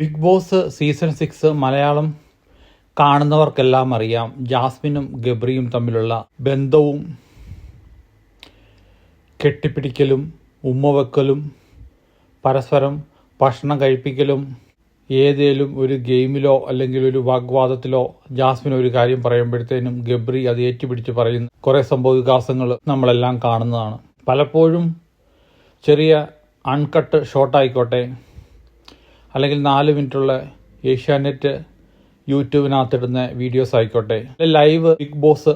Big boss season six Malayalam കാണുന്നവർക്കെല്ലാം അറിയാം. ജാസ്മിനും ഗബ്രിയും തമ്മിലുള്ള ബന്ധവും കെട്ടിപ്പിടിക്കലും ഉമ്മ വെക്കലും പരസ്പരം ഭക്ഷണം കഴിപ്പിക്കലും ഏതേലും ഒരു ഗെയിമിലോ അല്ലെങ്കിൽ ഒരു വാഗ്വാദത്തിലോ ജാസ്മിൻ ഒരു കാര്യം പറയുമ്പോഴത്തേനും ഗബ്രി അത് ഏറ്റുപിടിച്ച് പറയുന്ന. കുറേ സംഭവ വികാസങ്ങൾ നമ്മളെല്ലാം കാണുന്നതാണ്. പലപ്പോഴും ചെറിയ അൺകട്ട് ഷോട്ടായിക്കോട്ടെ അല്ലെങ്കിൽ നാല് മിനിറ്റുള്ള ഏഷ്യാനെറ്റ് യൂട്യൂബിനകത്തിടുന്ന വീഡിയോസ് ആയിക്കോട്ടെ. ലൈവ് ബിഗ് ബോസ്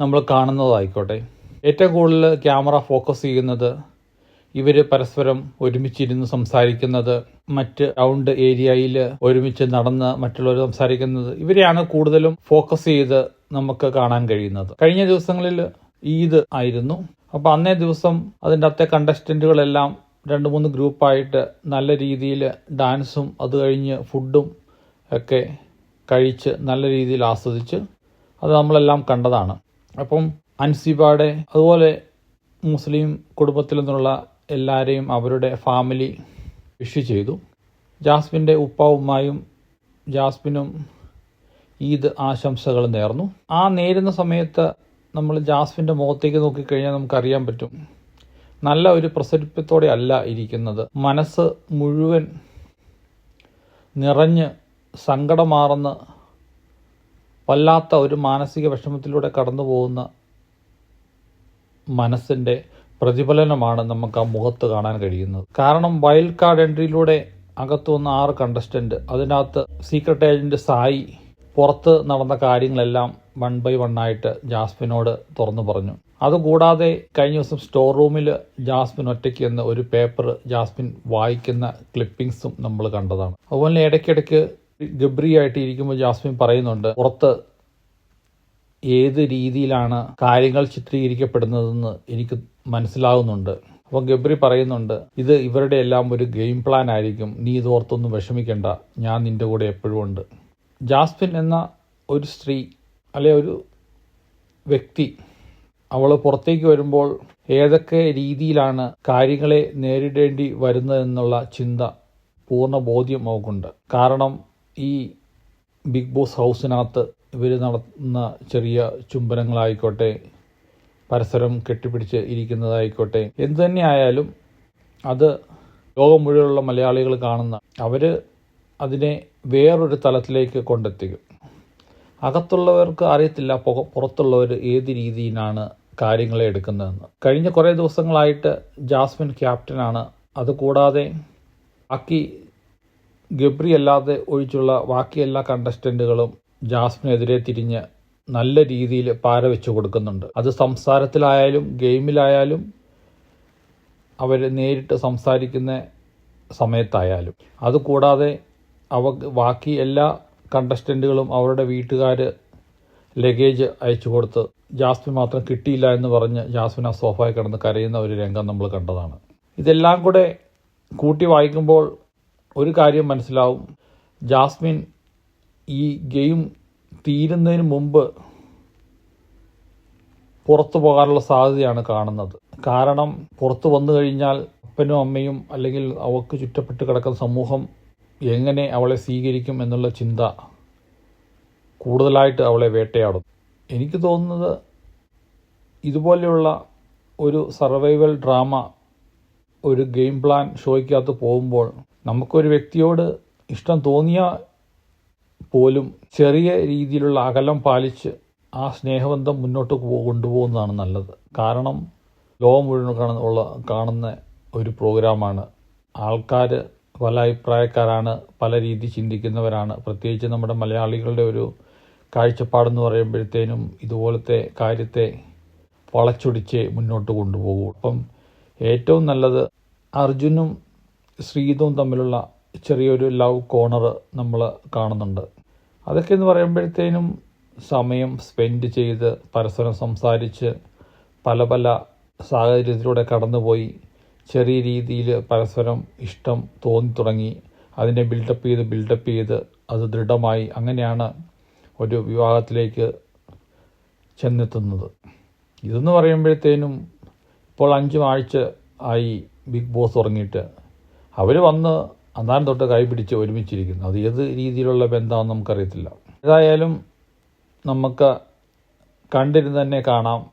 നമ്മൾ കാണുന്നതായിക്കോട്ടെ. ഏറ്റവും കൂടുതൽ ക്യാമറ ഫോക്കസ് ചെയ്യുന്നത് ഇവർ പരസ്പരം ഒരുമിച്ചിരുന്ന് സംസാരിക്കുന്നത് മറ്റ് റൗണ്ട് ഏരിയയിൽ ഒരുമിച്ച് നടന്ന് മറ്റുള്ളവർ സംസാരിക്കുന്നത് ഇവരെയാണ് കൂടുതലും ഫോക്കസ് ചെയ്ത് നമുക്ക് കാണാൻ കഴിയുന്നത്. കഴിഞ്ഞ ദിവസങ്ങളിൽ ഈദ് ആയിരുന്നു. അപ്പോൾ അന്നേ ദിവസം അതിന്റെ അത്തെ കണ്ടസ്റ്റന്റുകളെല്ലാം രണ്ട് മൂന്ന് ഗ്രൂപ്പായിട്ട് നല്ല രീതിയിൽ ഡാൻസും അത് കഴിഞ്ഞ് ഫുഡും ഒക്കെ കഴിച്ച് നല്ല രീതിയിൽ ആസ്വദിച്ച് അത് നമ്മളെല്ലാം കണ്ടതാണ്. അപ്പം അൻസിബാടെ അതുപോലെ മുസ്ലിം കുടുംബത്തിൽ നിന്നുള്ള എല്ലാവരെയും അവരുടെ ഫാമിലി വിഷ് ചെയ്തു. ജാസ്മിന്റെ ഉപ്പ ഉമ്മായും ജാസ്മിനും ഈദ് ആശംസകൾ നേർന്നു. ആ നേരുന്ന സമയത്ത് നമ്മൾ ജാസ്മിന്റെ മുഖത്തേക്ക് നോക്കിക്കഴിഞ്ഞാൽ നമുക്കറിയാൻ പറ്റും. നല്ല ഒരു പ്രസരിപ്പത്തോടെ അല്ല ഇരിക്കുന്നത്. മനസ്സ് മുഴുവൻ നിറഞ്ഞ് സങ്കടമാർന്ന് വല്ലാത്ത ഒരു മാനസിക വിഷമത്തിലൂടെ കടന്നു പോകുന്ന മനസ്സിന്റെ പ്രതിഫലനമാണ് നമുക്ക് ആ മുഖത്ത് കാണാൻ കഴിയുന്നത്. കാരണം വൈൽഡ് കാർഡ് എൻട്രിയിലൂടെ അകത്തു വന്ന ആറ് കണ്ടസ്റ്റന്റ് അതിനകത്ത് സീക്രട്ട് ഏജന്റ് സായി പുറത്ത് നടന്ന കാര്യങ്ങളെല്ലാം വൺ ബൈ വൺ ആയിട്ട് ജാസ്മിനോട് തുറന്നു പറഞ്ഞു. അതുകൂടാതെ കഴിഞ്ഞ ദിവസം സ്റ്റോർ റൂമിൽ ജാസ്മിൻ ഒറ്റയ്ക്ക് എന്ന ഒരു പേപ്പർ ജാസ്മിൻ വായിക്കുന്ന ക്ലിപ്പിംഗ്സും നമ്മൾ കണ്ടതാണ്. അതുപോലെ ഇടയ്ക്കിടയ്ക്ക് ഗബ്രി ആയിട്ട് ഇരിക്കുമ്പോൾ ജാസ്മിൻ പറയുന്നുണ്ട് പുറത്ത് ഏത് രീതിയിലാണ് കാര്യങ്ങൾ ചിത്രീകരിക്കപ്പെടുന്നതെന്ന് എനിക്ക് മനസ്സിലാകുന്നുണ്ട് അപ്പോൾ ഗബ്രി പറയുന്നുണ്ട് ഇത് ഇവരുടെ എല്ലാം ഒരു ഗെയിം പ്ലാൻ ആയിരിക്കും. നീ ഇതോർത്തൊന്നും വിഷമിക്കേണ്ട. ഞാൻ നിന്റെ കൂടെ എപ്പോഴും ഉണ്ട്. ജാസ്മിൻ എന്ന ഒരു സ്ത്രീ അല്ലെ ഒരു വ്യക്തി അവൾ പുറത്തേക്ക് വരുമ്പോൾ ഏതൊക്കെ രീതിയിലാണ് കാര്യങ്ങളെ നേരിടേണ്ടി വരുന്നതെന്നുള്ള ചിന്ത പൂർണ ബോധ്യം അവക്കുണ്ട്. കാരണം ഈ ബിഗ് ബോസ് ഹൗസിനകത്ത് ഇവർ നടത്തുന്ന ചെറിയ ചുംബനങ്ങളായിക്കോട്ടെ പരസ്പരം കെട്ടിപ്പിടിച്ച് ഇരിക്കുന്നതായിക്കോട്ടെ എന്തു അത് ലോകം മുഴുവനുള്ള മലയാളികൾ കാണുന്ന അവർ അതിനെ വേറൊരു തലത്തിലേക്ക് കൊണ്ടെത്തിക്കും. അകത്തുള്ളവർക്ക് അറിയത്തില്ല പുറത്തുള്ളവർ ഏത് രീതിയിലാണ് കാര്യങ്ങളെ എടുക്കുന്നതെന്ന്. കഴിഞ്ഞ കുറേ ദിവസങ്ങളായിട്ട് ജാസ്മിൻ ക്യാപ്റ്റനാണ്. അതുകൂടാതെ ബാക്കി ഗബ്രി അല്ലാതെ ഒഴിച്ചുള്ള ബാക്കി എല്ലാ കണ്ടസ്റ്റന്റുകളും ജാസ്മിനെതിരെ തിരിഞ്ഞ് നല്ല രീതിയിൽ പാര വെച്ചു കൊടുക്കുന്നുണ്ട്. അത് സംസാരത്തിലായാലും ഗെയിമിലായാലും അവർ നേരിട്ട് സംസാരിക്കുന്ന സമയത്തായാലും. അതുകൂടാതെ അവ ബാക്കി എല്ലാ കണ്ടസ്റ്റന്റുകളും അവരുടെ വീട്ടുകാർ ലഗേജ് അയച്ചു കൊടുത്ത് ജാസ്മിൻ മാത്രം കിട്ടിയില്ല എന്ന് പറഞ്ഞ് ജാസ്മിൻ ആ സോഫായി കിടന്ന് കരയുന്ന ഒരു രംഗം നമ്മൾ കണ്ടതാണ്. ഇതെല്ലാം കൂടെ കൂട്ടി വായിക്കുമ്പോൾ ഒരു കാര്യം മനസ്സിലാവും. ജാസ്മിൻ ഈ ഗെയിം തീരുന്നതിന് മുമ്പ് പുറത്തു പോകാനുള്ള സാധ്യതയാണ് കാണുന്നത്. കാരണം പുറത്തു വന്നു കഴിഞ്ഞാൽ അപ്പനും അമ്മയും അല്ലെങ്കിൽ അവർക്ക് ചുറ്റപ്പെട്ട് കിടക്കുന്ന സമൂഹം എങ്ങനെ അവളെ സ്വീകരിക്കും എന്നുള്ള ചിന്ത കൂടുതലായിട്ട് അവളെ വേട്ടയാടും എനിക്ക് തോന്നുന്നത് ഇതുപോലെയുള്ള ഒരു സർവൈവൽ ഡ്രാമ ഒരു ഗെയിം പ്ലാൻ ഷോയ്ക്കകത്ത് പോകുമ്പോൾ നമുക്കൊരു വ്യക്തിയോട് ഇഷ്ടം തോന്നിയ പോലും ചെറിയ രീതിയിലുള്ള അകലം പാലിച്ച് ആ സ്നേഹബന്ധം മുന്നോട്ട് കൊണ്ടുപോകുന്നതാണ് നല്ലത്. കാരണം ലോകം മുഴുവൻ കാണുന്ന കാണുന്ന ഒരു പ്രോഗ്രാമാണ് ആൾക്കാർ പല അഭിപ്രായക്കാരാണ് പല രീതി ചിന്തിക്കുന്നവരാണ്. പ്രത്യേകിച്ച് നമ്മുടെ മലയാളികളുടെ ഒരു കാഴ്ചപ്പാടെന്ന് പറയുമ്പോഴത്തേനും ഇതുപോലത്തെ കാര്യത്തെ വളച്ചൊടിച്ച് മുന്നോട്ട് കൊണ്ടുപോകും. അപ്പം ഏറ്റവും നല്ലത് അർജുനും ശ്രീതും തമ്മിലുള്ള ചെറിയൊരു ലവ് കോണർ നമ്മൾ കാണുന്നുണ്ട്. അതൊക്കെ എന്ന് പറയുമ്പോഴത്തേനും സമയം സ്പെൻഡ് ചെയ്ത് പരസ്പരം സംസാരിച്ച് പല പല സാഹചര്യത്തിലൂടെ കടന്നുപോയി ചെറിയ രീതിയിൽ പരസ്പരം ഇഷ്ടം തോന്നി തുടങ്ങി. അതിനെ ബിൽഡപ്പ് ചെയ്ത് ബിൽഡപ്പ് ചെയ്ത് അത് ദൃഢമായി അങ്ങനെയാണ് ഒരു വിവാഹത്തിലേക്ക് ചെന്നെത്തുന്നത്. ഇതെന്ന് പറയുമ്പോഴത്തേനും ഇപ്പോൾ അഞ്ച് ആഴ്ച ആയി ബിഗ് ബോസ് തുടങ്ങിയിട്ട്. അവർ വന്ന് അന്നാരം തൊട്ട് കൈ പിടിച്ച് ഒരുമിച്ചിരിക്കുന്നു. അത് ഏത് രീതിയിലുള്ള ബന്ധമാണെന്ന് നമുക്കറിയത്തില്ല. ഏതായാലും നമുക്ക് കണ്ടിരുന്ന് തന്നെ കാണാം.